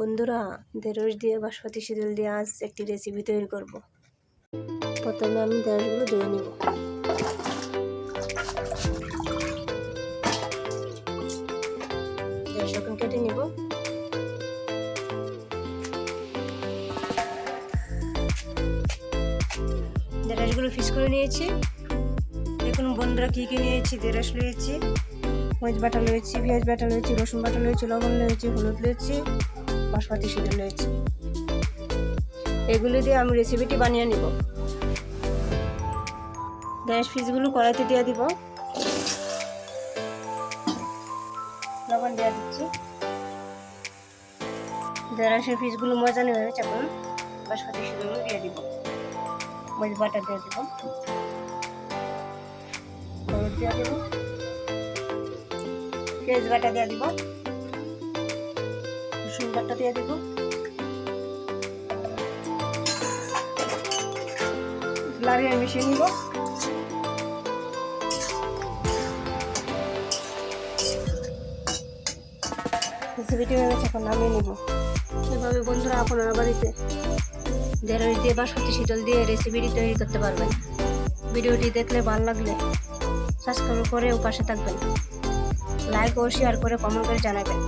বন্ধুরা ঢেঁড়স দিয়ে বাসপতি শীতল দিয়ে আজ একটি রেসিপি তৈরি করব। প্রথমে আমি ঢেঁড়সগুলো ধুয়ে নিব। কেটে নিব। ঢেঁড়সগুলো ফিস করে নিয়েছি। দেখুন বন্ধুরা কী কী নিয়েছি। ঢেঁড়স নিয়েছি মরিচ বাটা লয়েছি, পেঁয়াজ বাটা লয়েছি, রসুন বাটা লয়েছি, লবণ লয়েছি, হলুদ লয়েছি। বাসমতি সিঁদুর লয়েছি এগুলো দিয়ে আমি রেসিপিটি বানিয়ে নিব। গ্যাস ফিসগুলো কড়াইতে দিয়ে দিব। লবণ দেওয়া দিচ্ছি। দেড়াশের পিসগুলো মজানো এখন। বাসমতি দিয়ে দিব। মরিচ বাটা দিয়ে দিব। হলুদ দিয়ে দিব। পেঁয়াজ বাটা দিয়ে দিব। বাটা দিয়ে দিব। লাড়িয়ে মিশিয়ে নিব। রেসিপিটি গেছে, এখন নামিয়ে নিব। এভাবে বন্ধুরা আপনারা বাড়িতে ঢেঁড়স দিয়ে বা সত্যি শীতল দিয়ে রেসিপিটি তৈরি করতে পারবেন। ভিডিওটি দেখলে ভালো লাগলে সাবস্ক্রাইব করে ও পাশে থাকবেন। লাইক ও শেয়ার করে কমেন্ট করে জানাবেন।